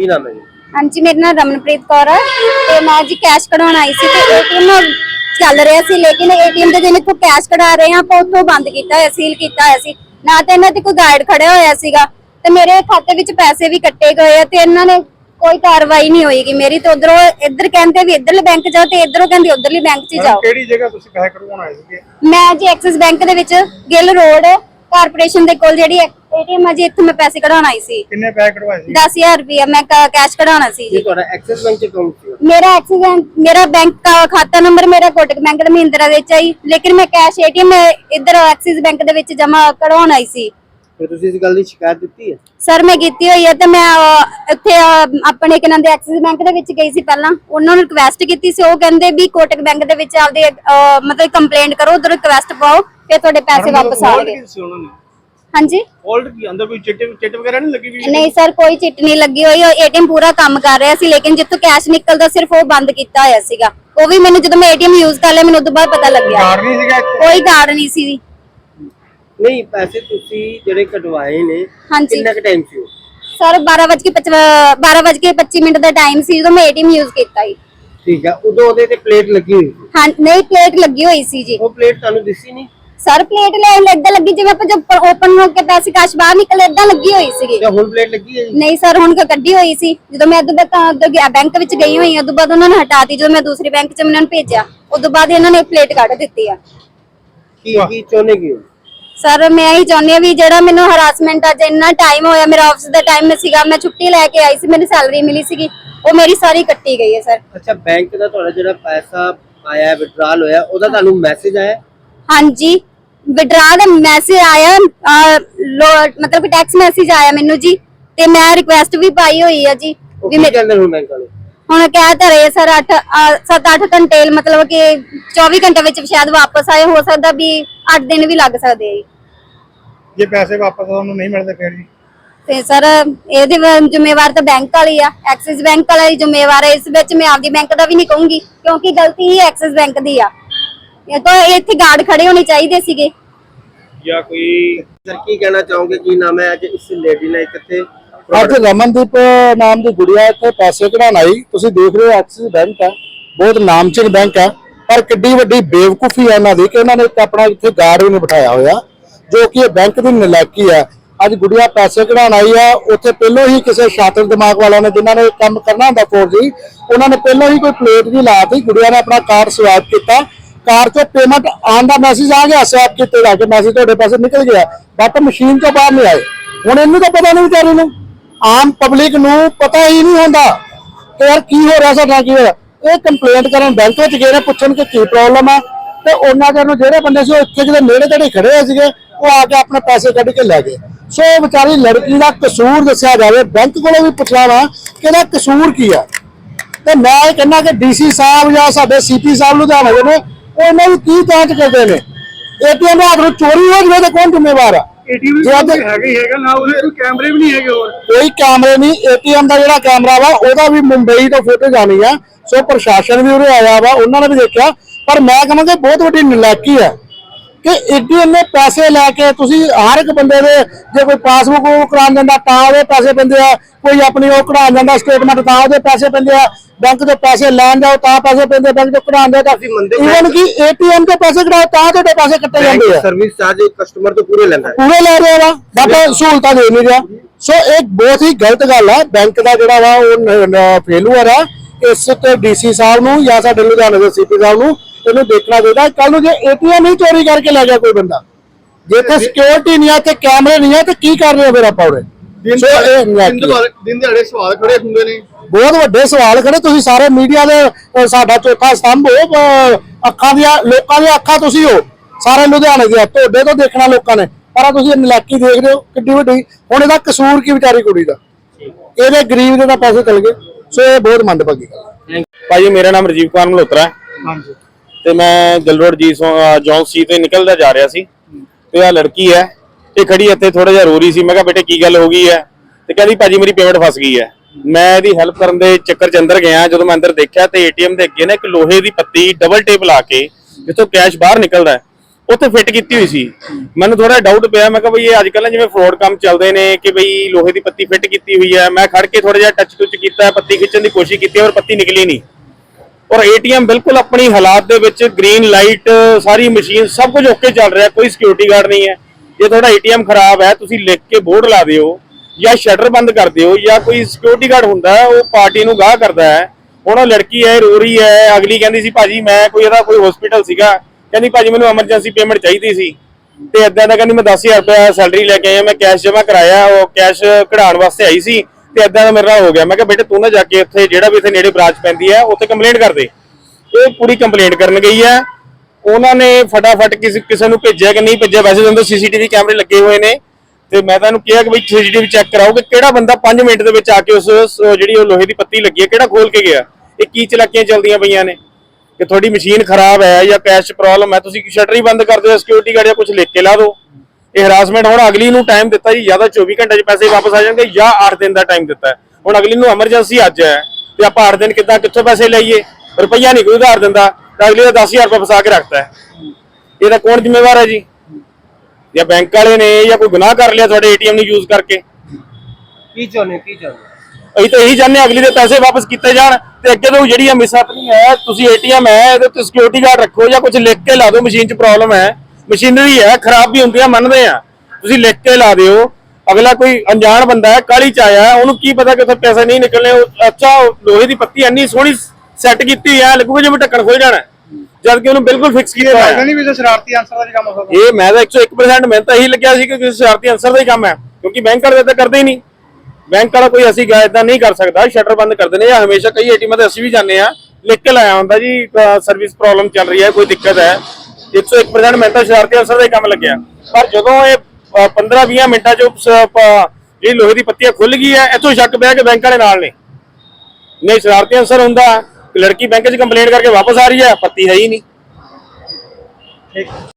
ਕੀ ਨਾਮ ਹੈ ਜੀ? ਹਾਂਜੀ ਮੇਰਾ ਨਾਮ ਰਮਨਪ੍ਰੀਤ ਕੌਰ ਹੈ ਤੇ ਮੈਂ ਜੀ ਕੈਸ਼ ਕਢਾਉਣ ਆਈ ਸੀ ਤੇ ਏਟੀਐਮ ਚੱਲ ਰਿਹਾ ਸੀ ਲੇਕਿਨ ਏਟੀਐਮ ਦੇ ਜਿਹਨੇ ਤੋਂ ਕੈਸ਼ ਕਢਾ ਰਹੇ ਆ ਆਪਾਂ ਉੱਥੋਂ ਬੰਦ ਕੀਤਾ ਹੋਇਆ ਸੀਲ ਕੀਤਾ ਹੋਇਆ ਸੀ। ਨਾ ਤੇ ਇਹਨਾਂ ਤੇ ਕੋਈ ਗਾਈਡ ਖੜਿਆ ਹੋਇਆ ਸੀਗਾ ਤੇ ਮੇਰੇ ਖਾਤੇ ਵਿੱਚ ਪੈਸੇ ਵੀ ਕੱਟੇ ਗਏ ਆ ਤੇ ਇਹਨਾਂ ਨੇ ਕੋਈ ਕਾਰਵਾਈ ਨਹੀਂ ਹੋਈਗੀ ਮੇਰੀ ਤੇ ਉਧਰੋਂ ਇੱਧਰ ਕਹਿੰਦੇ ਵੀ ਇੱਧਰਲੇ ਬੈਂਕ ਜਾਓ ਤੇ ਇੱਧਰੋਂ ਕਹਿੰਦੇ ਉਧਰਲੀ ਬੈਂਕ 'ਚ ਜਾਓ। ਕਿਹੜੀ ਜਗ੍ਹਾ ਤੁਸੀਂ ਪੈਸੇ ਕਢਵਾਉਣ ਆਏ ਸੀਗੇ? ਮੈਂ ਜੀ ਐਕਸਿਸ ਬੈਂਕ ਦੇ ਵਿੱਚ ਗਿੱਲ ਰੋਡ ਕਾਰਪੋਰੇਸ਼ਨ ਦੇ ਕੋਲ ਜਿਹੜੀ ਏਟੀਐਮ ਹੈ ਜੀ ਇੱਥੋਂ ਮੈਂ ਪੈਸੇ ਕਢਾਉਣ ਆਈ ਸੀ। ਕਿੰਨੇ ਪੈਸੇ ਕਢਵਾਏ ਸੀ? 10000 ਰੁਪਇਆ ਮੈਂ ਕੈਸ਼ ਕਢਾਉਣਾ ਸੀ ਇਹ ਜੀ ਤੁਹਾਡਾ ਐਕਸਿਸ ਬੈਂਕ ਅਕਾਊਂਟ ਸੀ? ਮੇਰਾ ਐਕਸਿਸ ਬੈਂਕ ਮੇਰਾ ਬੈਂਕ ਦਾ ਖਾਤਾ ਨੰਬਰ ਮੇਰਾ ਕੋਟਕ ਬੈਂਕ ਦਾ ਮਹਿੰਦਰਾ ਵਿੱਚ ਆਈ। ਲੇਕਿਨ ਮੈਂ ਕੈਸ਼ ਏਟੀਐਮ ਇੱਧਰ ਐਕਸਿਸ ਬੈਂਕ ਦੇ ਵਿੱਚ ਜਮਾ ਕਢਵਾਉਣ ਆਈ ਸੀ। ਫਿਰ ਤੁਸੀਂ ਇਸ ਗੱਲ ਦੀ ਸ਼ਿਕਾਇਤ ਦਿੱਤੀ ਹੈ? ਸਰ ਮੈਂ ਕੀਤੀ ਹੋਈ ਹੈ ਤੇ ਮੈਂ ਅਹ, ਇੱਥੇ ਅਹ, ਆਪਣੇ ਕਿਨਾਂ ਦੇ ਐਕਸਿਸ ਬੈਂਕ ਦੇ ਵਿੱਚ ਗਈ ਸੀ ਪਹਿਲਾਂ। ਉਹਨਾਂ ਨੂੰ ਰਿਕਵੈਸਟ ਕੀਤੀ ਸੀ। ਉਹ ਕਹਿੰਦੇ ਵੀ ਕੋਟਕ ਬੈਂਕ ਦੇ ਵਿੱਚ ਆਪਦੇ ਅਹ, ਮਤਲਬ ਕੰਪਲੇਂਟ ਕਰੋ ਉਧਰ ਰਿਕਵੈਸਟ ਪਾਓ ਫਿਰ ਤੁਹਾਡੇ ਪੈਸੇ ਵਾਪਸ ਆਣਗੇ ਸੀ ਉਹਨਾਂ ਨੇ? ਹਾਂਜੀ? ਹੋਲਡ ਕੀ ਅੰਦਰ ਕੋਈ ਚਿੱਟ ਚਿੱਟ ਵਗੈਰਾ ਨਹੀਂ ਲੱਗੀ ਵੀ? ਨਹੀਂ ਸਰ ਕੋਈ ਚਿੱਟ ਨਹੀਂ ਲੱਗੀ ਹੋਈ। ਏਟੀਐਮ ਪੂਰਾ ਕੰਮ ਕਰ ਰਿਹਾ ਸੀ ਲੇਕਿਨ ਜਿੱਥੋਂ ਕੈਸ਼ ਨਿਕਲਦਾ ਸਿਰਫ ਉਹ ਬੰਦ ਕੀਤਾ ਹੋਇਆ ਸੀਗਾ। ਉਹ ਵੀ ਮੈਨੂੰ ਜਦੋਂ ਮੈਂ ਏਟੀਐਮ ਯੂਜ਼ ਕਰ ਲਿਆ ਮੈਨੂੰ ਉਦੋਂ ਬਾਅਦ ਪਤਾ ਲੱਗਿਆ। ਕਾਰ ਨਹੀਂ ਸੀਗਾ ਇੱਥੇ? ਕੋਈ ਕਾਰਡ ਨਹੀਂ ਸੀ। ਨਹੀਂ ਪੈਸੇ ਤੁਸੀਂ ਜਿਹੜੇ ਕਢਵਾਏ ਨੇ ਹਾਂਜੀ। ਕਿੰਨਾ ਕੁ ਟਾਈਮ ਸੀ ਉਹ? ਸਰ 12:25 ਮਿੰਟ ਦਾ ਟਾਈਮ ਸੀ ਜਦੋਂ ਮੈਂ ਏਟੀਐਮ ਯੂਜ਼ ਕੀਤਾ ਹੀ ਠੀਕ ਹੈ ਉਦੋਂ ਉਹਦੇ ਤੇ ਪਲੇਟ ਲੱਗੀ ਹੋਈ ਸੀ? ਹਾਂ ਨਹੀਂ ਪਲੇਟ ਲੱਗੀ ਹੋਈ ਸੀ ਜੀ। ਉਹ ਪਲੇਟ ਤੁਹਾਨੂੰ ਦਿਸੀ ਨਹੀਂ? ਸਰ ਪਲੇਟ ਲੈ ਏਦਾਂ ਲੱਗੀ ਜਿਵੇਂ ਆਪਾਂ ਜਦ ਓਪਨ ਹੋ ਕੇ ਪੈਸੇ ਕਾਸ਼ ਬਾਹਰ ਨਿਕਲੇ ਏਦਾਂ ਲੱਗੀ ਹੋਈ ਸੀਗੀ। ਜਾਂ ਹੁਣ ਪਲੇਟ ਲੱਗੀ ਹੈ ਜੀ ਨਹੀਂ ਸਰ ਹੁਣ ਕ- ਕੱਢੀ ਹੋਈ ਸੀ? ਜਦੋਂ ਮੈਂ ਉਦੋਂ ਤੱਕ ਉਦੋਂ ਗਿਆ ਬੈਂਕ ਵਿੱਚ ਗਈ ਹੋਈ ਹਾਂ ਉਦੋਂ ਬਾਅਦ ਉਹਨਾਂ ਨੇ ਹਟਾਤੀ ਜਦੋਂ ਮੈਂ ਦੂਸਰੀ ਬੈਂਕ 'ਚ ਉਹਨਾਂ ਨੂੰ ਭੇਜਿਆ ਉਦੋਂ ਬਾਅਦ ਇਹਨਾਂ ਨੇ ਪਲੇਟ ਕੱਢ ਦਿੱਤੀ ਆ। ਕੀ ਕੀ ਚਾਹੁੰਦੇ ਕੀ ਹੋ? ਸਰ ਮੈਂ ਹੀ ਚਾਹੁੰਦੀ ਹਾਂ ਵੀ ਜਿਹੜਾ ਮੈਨੂੰ ਹਰਾਸਮੈਂਟ ਅੱਜ ਇੰਨਾ ਟਾਈਮ ਹੋਇਆ ਮੇਰਾ ਆਫਿਸ ਦਾ ਟਾਈਮ ਸੀਗਾ ਮੈਂ ਛੁੱਟੀ ਲੈ ਕੇ ਆਈ ਸੀ ਮੈਨੂੰ ਸੈਲਰੀ ਮਿਲੀ ਸੀਗੀ ਉਹ ਮੇਰੀ ਸਾਰੀ ਕੱਟੀ ਗਈ ਹੈ ਸਰ। ਅੱਛਾ ਬੈਂਕ ਦਾ ਤੁਹਾਡਾ ਜਿਹੜਾ ਪੈਸਾ ਆਇਆ ਵਿਡਰਾਲ ਹੋਇਆ ਉਹਦਾ ਤੁਹਾਨੂੰ ਮੈਸੇਜ ਆਇਆ? ਹਾਂਜੀ। ਵਿਡਰਾ ਦਾ ਮੈਸੇਜ ਆਇਆ ਮਤਲਬ ਕਿ ਟੈਕਸ ਮੈਸੇਜ ਆਇਆ ਮੈਨੂੰ ਜੀ ਤੇ ਮੈਂ ਰਿਕੁਐਸਟ ਵੀ ਪਾਈ ਹੋਈ ਆ ਜੀ ਉਹ ਵੀ ਕੀ ਮੇ- ਕਹਿੰਦੇ ਹੁਣ ਬੈਂਕ ਵਾਲੇ? ਹੁਣ ਕਹਿ ਤਾਂ ਰਹੇ ਸਰ 8 7-8 ਘੰਟੇ ਮਤਲਬ ਕਿ 24 ਘੰਟੇ ਵਿੱਚ ਸ਼ਾਇਦ ਵਾਪਸ ਆਏ ਹੋ ਸਕਦਾ ਵੀ 8 ਦਿਨ ਵੀ ਲੱਗ ਸਕਦੇ ਆ ਜੀ। ਜੇ ਪੈਸੇ ਵਾਪਸ ਉਹਨੂੰ ਨਹੀਂ ਮਿਲਦੇ ਫਿਰ ਜੀ। ਤੇ ਸਰ ਇਹਦੇ ਵ- ਜ਼ਿੰਮੇਵਾਰ ਤਾਂ ਬੈਂਕ ਵਾਲੀ ਆ ਐਕਸਿਸ ਬੈਂਕ ਵਾਲਾ ਹੀ ਜ਼ਿੰਮੇਵਾਰ ਹੈ ਇਸ ਵਿੱਚ ਮੈਂ ਆਪਦੀ ਬੈਂਕ ਦਾ ਵੀ ਨਹੀਂ ਕਹੂੰਗੀ ਕਿਉਂਕਿ ਗਲਤੀ ਹੀ ਐਕਸਿਸ ਬੈਂਕ ਦੀ ਆ। ਇਹ ਤਾਂ ਇੱਥੇ ਗਾਰਡ ਖੜੇ ਹੋਣੇ ਚਾਹੀਦੇ ਸੀਗੇ। ਜਾਂ ਕੋਈ ਸਰ ਕੀ ਕਹਿਣਾ ਚਾਹੋਗੇ? ਕੀ ਨਾਮ ਹੈ? ਅੱਜ ਇਸ ਲੇਡੀ ਨੇ ਇੱਥੇ ਅੱਜ ਰਮਨਦੀਪ ਨਾਮ ਦੀ ਗੁੜੀਆ ਇੱਥੇ ਪੈਸੇ ਕਢਾਉਣ ਆਈ। ਤੁਸੀਂ ਦੇਖ ਰਹੇ ਹੋ ਐਕਸਿਸ ਬੈਂਕ ਹੈ। ਬਹੁਤ ਨਾਮਚੀਨ ਬੈਂਕ ਹੈ। ਪਰ ਕਿੱਡੀ ਵੱਡੀ ਬੇਵਕੂਫੀ ਹੈ ਇਹਨਾਂ ਦੀ ਕਿ ਇਹਨਾਂ ਨੇ ਇੱਕ ਆਪਣਾ ਇੱਥੇ ਗਾਰਡ ਵੀ ਨਹੀਂ ਬਿਠਾਇਆ ਹੋਇਆ ਜੋ ਕਿ ਇਹ ਬੈਂਕ ਦੀ ਨਲਾਇਕੀ ਹੈ। ਅੱਜ ਗੁੜੀਆ ਪੈਸੇ ਕਢਾਉਣ ਆਈ ਹੈ। ਉੱਥੇ ਪਹਿਲਾਂ ਹੀ ਕਿਸੇ ਸ਼ਾਤਰ ਦਿਮਾਗ ਵਾਲਿਆਂ ਨੇ ਜਿਨ੍ਹਾਂ ਨੇ ਕੰਮ ਕਰਨਾ ਹੁੰਦਾ ਫੌਜੀ ਉਹਨਾਂ ਨੇ ਪਹਿਲਾਂ ਹੀ ਕੋਈ ਪਲੇਟ ਜੀ ਲਾਤੀ ਗੁੜੀਆ ਨੇ ਆਪਣਾ ਕਾਰਡ ਸਵਾਇਪ ਕੀਤਾ। ਕਾਰ ਤੋਂ ਪੇਮੈਂਟ ਆਉਣ ਦਾ ਮੈਸੇਜ ਆ ਗਿਆ ਸੈਪ ਕੀਤੇ ਜਾ ਕੇ ਮੈਸੇਜ ਤੁਹਾਡੇ ਪੈਸੇ ਨਿਕਲ ਗਿਆ ਬਟ ਮਸ਼ੀਨ ਤੋਂ ਬਾਹਰ ਨਹੀਂ ਆਏ। ਹੁਣ ਇਹਨੂੰ ਤਾਂ ਪਤਾ ਨਹੀਂ ਵਿਚਾਰੀ ਨੂੰ। ਆਮ ਪਬਲਿਕ ਨੂੰ ਪਤਾ ਹੀ ਨਹੀਂ ਹੁੰਦਾ ਕਿ ਯਾਰ ਕੀ ਹੋ ਰਿਹਾ ਸਾਡਾ, ਕੀ ਹੋ ਰਿਹਾ। ਇਹ ਕੰਪਲੇਂਟ ਕਰਨ ਬੈਂਕ ਵਿੱਚ ਗਏ ਨੇ, ਪੁੱਛਣ ਕਿ ਕੀ ਪ੍ਰੋਬਲਮ ਆ, ਤੇ ਉਹਨਾਂ ਦੇ ਨੂੰ ਜਿਹੜੇ ਬੰਦੇ ਸੀ ਉਹ ਇੱਥੇ ਕਿਤੇ ਨੇੜੇ ਤੇੜੇ ਖੜੇ ਹੋਏ ਸੀਗੇ, ਉਹ ਆ ਕੇ ਆਪਣੇ ਪੈਸੇ ਕੱਢ ਕੇ ਲੈ ਗਏ। ਸੋ ਵਿਚਾਰੀ ਲੜਕੀ ਦਾ ਕਸੂਰ ਦੱਸਿਆ ਜਾਵੇ, ਬੈਂਕ ਕੋਲੋਂ ਵੀ ਪੁੱਛਣਾ ਵਾ ਕਿ ਇਹਦਾ ਕਸੂਰ ਕੀ ਹੈ ਤੇ ਮੈਂ ਇਹ ਕਹਿੰਦਾ ਕਿ ਡੀਸੀ ਸਾਹਿਬ ਜਾਂ ਸਾਡੇ ਸੀਪੀ ਸਾਹਿਬ ਲੁਧਿਆਣਾ ਦੇ ਨੇ ਉਹ ਇਹਨਾਂ ਨੂੰ ਕੀ ਜਾਂਚ ਕਰਦੇ ਨੇ? ਏਟੀਐਮ ਰਾਤ ਨੂੰ ਚੋਰੀ ਹੋ ਜਾਵੇ ਤਾਂ ਕੌਣ ਜ਼ਿੰਮੇਵਾਰ ਆ? ਏਟੀਐਮ ਜੇ ਅੱਜ- ਹੈਗਾ ਹੀ ਹੈਗਾ ਨਾ ਉਹਦੇ ਕੋਈ ਕੈਮਰੇ ਵੀ ਨਹੀਂ ਹੈਗੇ ਹੋਰ। ਕੋਈ ਕੈਮਰੇ ਨਹੀਂ ਏਟੀਐਮ ਦਾ ਜਿਹੜਾ ਕੈਮਰਾ ਵਾ ਉਹਦਾ ਵੀ ਮੁੰਬਈ ਤੋਂ ਫੋਟੋ ਜਾਣੀ ਆ। ਸੋ ਪ੍ਰਸ਼ਾਸਨ ਵੀ ਉਰੇ ਆਇਆ ਵਾ ਉਹਨਾਂ ਨੇ ਵੀ ਦੇਖਿਆ। ਪਰ ਮੈਂ ਕਹਾਂਗਾ ਬਹੁਤ ਵੱਡੀ ਨਲਾਇਕੀ ਹੈ ਕਿ ਏਟੀਐਮ ਨੇ ਪੈਸੇ ਲੈ ਕੇ ਤੁਸੀਂ ਹਰ ਇੱਕ ਬੰਦੇ ਦੇ ਜੇ ਕੋਈ ਪਾਸਬੁੱਕ ਉਹ ਕਰਾਉਣ ਜਾਂਦਾ ਤਾਂ ਉਹਦੇ ਪੈਸੇ ਪੈਂਦੇ ਆ ਕੋਈ ਆਪਣੀ ਉਹ ਕਢਾਉਣ ਜਾਂਦਾ ਸਟੇਟਮੈਂਟ ਤਾਂ ਉਹਦੇ ਪੈਸੇ ਪੈਂਦੇ ਆ ਬੈਂਕ ਤੋਂ ਪੈਸੇ ਲੈਣ ਜਾਓ ਤਾਂ ਪੈਸੇ ਪੈਂਦੇ ਬੈਂਕ ਤੋਂ ਕਢਾਉਣ ਜਾਓ ਤਾਂ? ਈਵਨ ਕਿ ਏਟੀਐਮ ਤੋਂ ਪੈਸੇ ਕਢਾਓ ਤਾਂ ਤੁਹਾਡੇ ਪੈਸੇ ਕੱਟੇ ਜਾਂਦੇ ਆ। ਸਰਵਿਸ ਚਾਰਜ ਕਸਟਮਰ ਤੋਂ ਪੂਰੇ ਲੈਂਦਾ ਪੂਰੇ ਲੈ ਰਿਹਾ ਵਾ ਬਟ ਸਹੂਲਤਾਂ ਦੇ ਨਹੀਂ ਰਿਹਾ। ਸੋ ਇਹ ਬਹੁਤ ਹੀ ਗਲਤ ਗੱਲ ਹੈ ਬੈਂਕ ਦਾ ਜਿਹੜਾ ਵਾ ਉਹ ਫੇਲੂਅਰ ਹੈ ਇਸ ਤੇ ਡੀਸੀ ਸਾਹਿਬ ਨੂੰ ਜਾਂ ਸਾਡੇ ਲੁਧਿਆਣੇ ਦੇ ਸੀਪੀ ਸਾਹਿਬ ਨੂੰ ਇਹਨੂੰ ਦੇਖਣਾ ਚਾਹੀਦਾ। ਕੱਲ ਨੂੰ ਜੇ ਏਟੀਐਮ ਹੀ ਚੋਰੀ ਕਰਕੇ ਲੈ ਗਿਆ ਕੋਈ ਬੰਦਾ ਜੇ ਤੇ ਸਿਕਿਉਰਿਟੀ ਨਹੀਂ ਹੈ ਤੇ ਕੈਮਰੇ ਨਹੀਂ ਹੈ ਤੇ ਕੀ ਕਰ ਰਹੇ ਹੋ ਫਿਰ ਆਪਾਂ ਉਰੇ? ਸੋ ਇਹ ਨਲਾਇਕੀ ਹੈ। ਦਿਨ ਦਿਹਾੜੇ ਸਵਾਲ ਖੜੇ ਹੁੰਦੇ ਨੇ। ਬਹੁਤ ਵੱਡੇ ਸਵਾਲ ਖੜੇ ਤੁਸੀਂ ਸਾਰੇ ਮੀਡੀਆ ਦੇ ਸਾਡਾ ਚੌਥਾ ਸਤੰਭ ਹੋ ਅੱਖਾਂ ਦੀਆਂ ਲੋਕਾਂ ਦੀਆਂ ਅੱਖਾਂ ਤੁਸੀਂ ਹੋ। ਸਾਰੇ ਲੁਧਿਆਣੇ ਦੀਆਂ ਤੁਹਾਡੇ ਤੋਂ ਦੇਖਣਾ ਲੋਕਾਂ ਨੇ। ਪਰ ਤੁਸੀਂ ਇਹ ਨਲਾਇਕੀ ਦੇਖ ਰਹੇ ਹੋ ਕਿੱਡੀ ਵੱਡੀ। ਹੁਣ ਇਹਦਾ ਕਸੂਰ ਕੀ ਵਿਚਾਰੀ ਕੁੜੀ ਦਾ? ਇਹਦੇ ਗਰੀਬ ਦੇ ਤਾਂ ਪੈਸੇ ਚਲ ਗਏ। ਸੋ ਇਹ ਬਹੁਤ ਮੰਦਭਾਗੀ ਗੱਲ ਹੈ। ਭਾਜੀ ਮੇਰਾ ਨਾਮ ਰਜੀਵ ਕੁਮਾਰ ਮਲਹੋਤਰਾ ਹੈ। ਹਾਂਜੀ। ਤੇ ਮੈਂ ਗਿੱਲ ਜੀ ਜੌਨ ਸੀ ਤੋਂ ਨਿਕਲਦਾ ਜਾ ਰਿਹਾ ਸੀ। ਤੇ ਆ ਲੜਕੀ ਹੈ, ਇਹ ਖੜੀ ਇੱਥੇ ਥੋੜਾ ਜਿਹਾ ਰੋ ਰਹੀ ਸੀ। ਮੈਂ ਕਿਹਾ, ਬੇਟੇ, ਕੀ ਗੱਲ ਹੋ ਗਈ ਹੈ? ਤੇ ਕਹਿੰਦੀ, ਭਾਜੀ, ਮੇਰੀ ਪੇਮੈਂਟ ਫਸ ਗਈ ਹੈ। ਮੈਂ ਇਹਦੀ ਹੈਲਪ ਕਰਨ ਦੇ ਚੱਕਰ ਚ ਅੰਦਰ ਗਿਆ। ਜਦੋਂ ਮੈਂ ਅੰਦਰ ਦੇਖਿਆ ਤੇ ਏਟੀਐਮ ਦੇ ਅੱਗੇ ਨਾ ਇੱਕ ਲੋਹੇ ਦੀ ਪੱਤੀ ਡਬਲ ਟੇਪ ਲਾ ਕੇ ਜਿੱਥੋਂ ਕੈਸ਼ ਬਾਹਰ ਨਿਕਲਦਾ ਹੈ, ਉੱਥੇ ਫਿੱਟ ਕੀਤੀ ਹੋਈ ਸੀ। ਮੈਨੂੰ ਥੋੜਾ ਡਾਊਟ ਪਿਆ। ਮੈਂ ਕਿਹਾ, ਬਈ, ਇਹ ਅੱਜ ਕੱਲ੍ਹ ਜਿਵੇਂ ਫਰੋਡ ਕੰਮ ਚੱਲਦੇ ਨੇ ਕਿ ਬਈ ਲੋਹੇ ਦੀ ਪੱਤੀ ਫਿੱਟ ਕੀਤੀ ਹੋਈ ਹੈ। ਮੈਂ ਖੜ ਕੇ ਥੋੜਾ ਜਿਹਾ ਟੱਚ ਟੁੱਚ ਕੀਤਾ, ਪੱਤੀ ਖਿੱਚਣ ਦੀ ਕੋਸ਼ਿਸ਼ ਕੀਤੀ, ਔਰ ਪੱਤੀ ਨਿਕਲੀ ਨਹੀਂ। ਔਰ ਏਟੀਐਮ ਬਿਲਕੁਲ ਆਪਣੀ ਹਾਲਾਤ ਦੇ ਵਿੱਚ ਗ੍ਰੀਨ ਲਾਈਟ ਸਾਰੀ ਮਸ਼ੀਨ ਸਭ ਕੁਝ ਓਕੇ ਚੱਲ ਰਿਹਾ ਕੋਈ ਸਿਕਿਉਰਿਟੀ ਗਾਰਡ ਨਹੀਂ ਹੈ। ਜੇ ਤੁਹਾਡਾ ਏਟੀਐਮ ਖਰਾਬ ਹੈ ਤੁਸੀਂ ਲਿਖ ਕੇ ਬੋਰਡ ਲਾ ਦਿਓ ਜਾਂ ਸ਼ਟਰ ਬੰਦ ਕਰ ਦਿਓ ਜਾਂ ਕੋਈ ਸਿਕਿਉਰਿਟੀ ਗਾਰਡ ਹੁੰਦਾ ਹੈ, ਉਹ ਪਾਰਟੀ ਨੂੰ ਗਾਹ ਕਰਦਾ ਹੈ। ਹੁਣ ਉਹ ਲੜਕੀ ਹੈ ਰੋ ਰਹੀ ਹੈ ਅਗਲੀ ਕਹਿੰਦੀ ਸੀ ਭਾਜੀ ਮੈਂ ਕੋਈ ਇਹਦਾ ਕੋਈ ਹਸਪੀਟਲ ਸੀਗਾ। ਕਹਿੰਦੀ ਭਾਜੀ ਮੈਨੂੰ ਐਮਰਜੈਂਸੀ ਪੇਮੈਂਟ ਚਾਹੀਦੀ ਸੀ। ਤੇ ਏਦਾਂ ਦਾ ਕਹਿੰਦੀ ਮੈਂ 10000 ਰੁਪਏ ਸੈਲਰੀ ਲੈ ਕੇ ਆਇਆ ਮੈਂ ਕੈਸ਼ ਜਮ੍ਹਾਂ ਕਰਾਇਆ ਉਹ ਕੈਸ਼ ਕਢਾਉਣ ਵਾਸਤੇ ਆਈ ਸੀ। ਤੇ ਏਦਾਂ ਦਾ ਮੇਰੇ ਨਾਲ ਹੋ ਗਿਆ। ਮੈਂ ਕਿਹਾ, ਬੇਟੇ, ਤੂੰ ਨਾ ਜਾ ਕੇ ਉੱਥੇ ਜਿਹੜਾ ਵੀ ਇੱਥੇ ਨੇੜੇ ਬ੍ਰਾਂਚ ਪੈਂਦੀ ਹੈ, ਉੱਥੇ ਕੰਪਲੇਂਟ ਕਰ ਦੇ। ਇਹ ਕੁੜੀ ਕੰਪਲੇਂਟ ਕਰਨ ਗਈ ਹੈ। ਉਹਨਾਂ ਨੇ ਫਟਾਫਟ ਕਿਸੇ ਕਿਸੇ ਨੂੰ ਭੇਜਿਆ ਕਿ ਨਹੀਂ ਭੇਜਿਆ, ਵੈਸੇ ਤਾਂ ਸੀਸੀਟੀਵੀ ਕੈਮਰੇ ਲੱਗੇ ਹੋਏ ਨੇ। ਤੇ ਮੈਂ ਤੁਹਾਨੂੰ ਕਿਹਾ ਕਿ ਬਈ ਸੀਸੀਟੀਵੀ ਚੈੱਕ ਕਰਾਓ ਕਿ ਕਿਹੜਾ ਬੰਦਾ 5 ਮਿੰਟ ਦੇ ਵਿੱਚ ਆ ਕੇ ਉਸ ਉਸ ਜਿਹੜੀ ਉਹ ਲੋਹੇ ਦੀ ਪੱਤੀ ਲੱਗੀ ਹੈ, ਕਿਹੜਾ ਖੋਲ ਕੇ ਗਿਆ? ਇਹ ਕੀ ਚਲਾਕੀਆਂ ਚੱਲਦੀਆਂ ਪਈਆਂ ਨੇ? ਕਿ ਤੁਹਾਡੀ ਮਸ਼ੀਨ ਖਰਾਬ ਹੈ ਜਾਂ ਕੈਸ਼ ਪ੍ਰੋਬਲਮ ਹੈ, ਤੁਸੀਂ ਸ਼ਟਰ ਹੀ ਬੰਦ ਕਰ ਦਿਓ ਸਿਕਿਉਰਿਟੀ ਗਾਰਡ ਜਾਂ ਕੁਝ ਲਿਖ ਕੇ ਲਾ ਦਿਓ। ਇਹ ਹਰਾਸਮੈਂਟ ਹੁਣ ਅਗਲੀ ਨੂੰ ਟਾਈਮ ਦਿੱਤਾ ਜੀ ਜਾਂ ਤਾਂ 24 ਘੰਟੇ 'ਚ ਪੈਸੇ ਵਾਪਸ ਆ ਜਾਣਗੇ ਜਾਂ 8 ਦਿਨ ਦਾ ਟਾਈਮ ਦਿੱਤਾ। ਹੁਣ ਅਗਲੀ ਨੂੰ ਐਮਰਜੈਂਸੀ ਅੱਜ ਹੈ ਤੇ ਆਪਾਂ 8 ਦਿਨ ਕਿੱਦਾਂ ਕਿੱਥੋਂ ਪੈਸੇ ਲਈਏ ਰੁਪਈਆ ਨਹੀਂ ਕੋਈ ਉਧਾਰ ਦਿੰਦਾ ਤਾਂ ਅਗਲੀ ਦਾ 10000 ਰੁਪਏ ਫਸਾ ਕੇ ਰੱਖਦਾ ਇਹਦਾ ਕੌਣ ਜ਼ਿੰਮੇਵਾਰ ਹੈ ਜੀ ਜਾਂ ਬੈਂਕ ਵਾਲੇ ਨੇ ਜਾਂ ਕੋਈ ਗੁਨਾਹ ਕਰ ਲਿਆ ਤੁਹਾਡੇ ਏਟੀਐਮ ਨੂੰ ਯੂਜ਼ ਕਰਕੇ ਕੀ ਚਾਹੁੰਦੇ? ਕੀ ਚਾਹੁੰਦੇ? ਅਸੀਂ ਤਾਂ ਇਹੀ ਚਾਹੁੰਦੇ ਅਗਲੀ ਦੇ ਪੈਸੇ ਵਾਪਸ ਕੀਤੇ ਜਾਣ ਤੇ ਅੱਗੇ ਤੋਂ ਜਿਹੜੀ ਇਹ ਮਿਸਹੈਪਨਿੰਗ ਹੈ ਤੁਸੀਂ ਏਟੀਐਮ ਹੈ ਇਹਦੇ ਉੱਤੇ ਸਿਕਿਉਰਿਟੀ ਗਾਰਡ ਰੱਖੋ ਜਾਂ ਕੁਝ ਲਿਖ ਕੇ ਲਾ ਦਿਓ ਮਸ਼ੀਨ 'ਚ ਪ੍ਰੋਬਲਮ ਹੈ ਮਸ਼ੀਨਰੀ ਹੈ ਖਰਾਬ ਵੀ ਹੁੰਦੀ ਆ ਮੰਨਦੇ ਆ ਤੁਸੀਂ ਲਿਖ ਕੇ ਲਾ ਦਿਓ। ਅਗਲਾ ਕੋਈ ਅਣਜਾਣ ਬੰਦਾ ਹੈ ਕਾਲੀ ਚ ਆਇਆ ਹੈ, ਉਹਨੂੰ ਕੀ ਪਤਾ ਕਿ ਉੱਥੇ ਪੈਸੇ ਨਹੀਂ ਨਿਕਲਣੇ ਉਹ ਅੱਛਾ ਲੋਹੇ ਦੀ ਪੱਤੀ ਇੰਨੀ ਸੋਹਣੀ ਸੈੱਟ ਕੀਤੀ ਹੈ ਲੱਗੂਗਾ ਜਿਵੇਂ ਢੱਕਣ ਖੁੱਲ ਜਾਣਾ ਹੈ। ਜਦ ਕਿ ਉਹਨੂੰ ਬਿਲਕੁਲ ਫਿਕਸ ਕੀਤਾ ਹੋਇਆ। ਹੈ ਨਹੀਂ ਵੀ ਸ਼ਰਾਰਤੀ ਅੰਸਰ ਦਾ ਜੀ ਕੰਮ ਹੋ ਇਹ ਮੈਂ ਤਾਂ 101% ਮੈਂ ਤਾਂ ਇਹੀ ਲੱਗਿਆ ਸੀ ਕਿ ਕਿਸੇ ਸ਼ਰਾਰਤੀ ਅਨਸਰ ਦਾ ਹੀ ਕੰਮ ਹੈ ਕਿਉਂਕਿ ਬੈਂਕ ਵਾਲੇ ਤਾਂ ਕਰਦੇ ਹੀ ਨਹੀਂ। ਬੈਂਕ ਵਾਲਾ ਕੋਈ ਅਸੀਂ ਗਾ ਇਦਾਂ ਨਹੀਂ ਕਰ ਸਕਦਾ ਸ਼ਟਰ ਬੰਦ ਕਰਦੇ ਨੇ ਜਾਂ ਹਮੇਸ਼ਾ ਕਈ ਏਟੀਐਮ ਤੇ ਅਸੀਂ ਵੀ ਜਾਂਦੇ ਆ ਲਿਖ ਕੇ ਲਾਇਆ ਹੁੰਦਾ ਜੀ ਸਰਵਿਸ ਪ੍ਰੋਬਲਮ ਚੱਲ ਰਹੀ ਹੈ ਕੋਈ ਦਿੱਕਤ ਹੈ। 101% ਮੈਂ ਤਾਂ ਸ਼ਰਾਰਤੀ ਅਨਸਰ ਦਾ ਕੰਮ ਲੱਗਿਆ। ਪਰ ਜਦੋਂ ਇਹ 15-20 ਮਿੰਟਾਂ ਚ ਜਿਹੜੀ ਲੋਹੇ ਦੀ ਪੱਤੀਆਂ ਖੁੱਲ ਗਈ ਹੈ, ਇੱਥੋਂ ਸ਼ੱਕ ਪਿਆ ਕਿ ਬੈਂਕਾਂ ਦੇ ਨਾਲ ਨੇ। ਨਹੀਂ ਸ਼ਰਾਰਤੀ ਅਨਸਰ ਹੁੰਦਾ ਲੜਕੀ ਬੈਂਕ 'ਚ ਕੰਪਲੇਂਟ ਕਰਕੇ ਵਾਪਸ ਆ ਰਹੀ ਹੈ, ਪੱਤੀ ਹੈ ਹੀ ਨਹੀਂ।